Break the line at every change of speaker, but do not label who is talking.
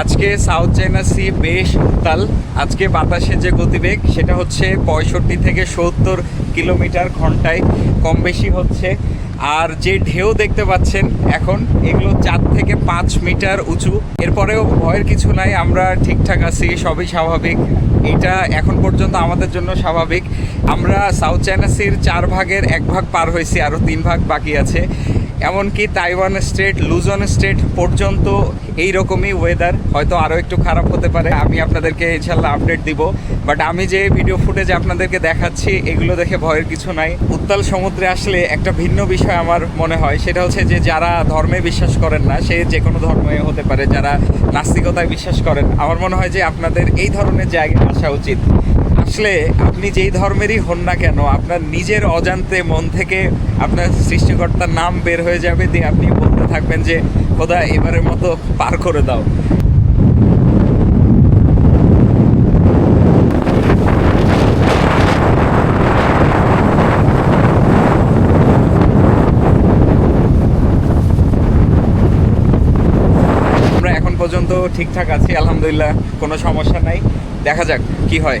আজকে south China C বেশ উত্তাল। আজকে বাতাসের যে গতিবেগ, সেটা হচ্ছে পঁয়ষট্টি থেকে সত্তর কিলোমিটার ঘন্টায়। কম বেশি হচ্ছে। আর যে ঢেউ দেখতে পাচ্ছেন এখন, এগুলো চার থেকে পাঁচ মিটার উঁচু। এরপরেও ভয়ের কিছু নাই, আমরা ঠিকঠাক আছি, সবই স্বাভাবিক। এটা এখন পর্যন্ত আমাদের জন্য স্বাভাবিক। আমরা সাউথ চায়না সির চার ভাগের এক ভাগ পার হয়েছি, আরও তিন ভাগ বাকি আছে। এমনকি তাইওয়ান স্টেট লুজন স্টেট পর্যন্ত এই রকমই ওয়েদার হয়তো আরও একটু খারাপ হতে পারে, আমি আপনাদেরকে ইনশাল্লাহ আপডেট দিব। বাট আমি যে ভিডিও ফুটেজ আপনাদেরকে দেখাচ্ছি, এগুলো দেখে ভয়ের কিছু নাই। উত্তাল সমুদ্রে আসলে একটা ভিন্ন বিষয় আমার মনে হয়, সেটা হচ্ছে যে যারা ধর্মে বিশ্বাস করেন না, সে যে কোনো ধর্মে হতে পারে, যারা নাস্তিকতায় বিশ্বাস করেন। আমার মনে হয় যে আপনাদের এই ধরনের জায়গায় আসা উচিত। আসলে আপনি যেই ধর্মেরই হন না কেন, আপনার নিজের অজান্তে মন থেকে আপনার সৃষ্টিকর্তার নাম বের হয়ে যাবে দিয়ে আপনি বলতে থাকবেন যে, খোদা, এবারের মতো পার করে দাও। পর্যন্ত ঠিকঠাক আছি, আলহামদুলিল্লাহ, কোনো সমস্যা নাই। দেখা যাক কি হয়।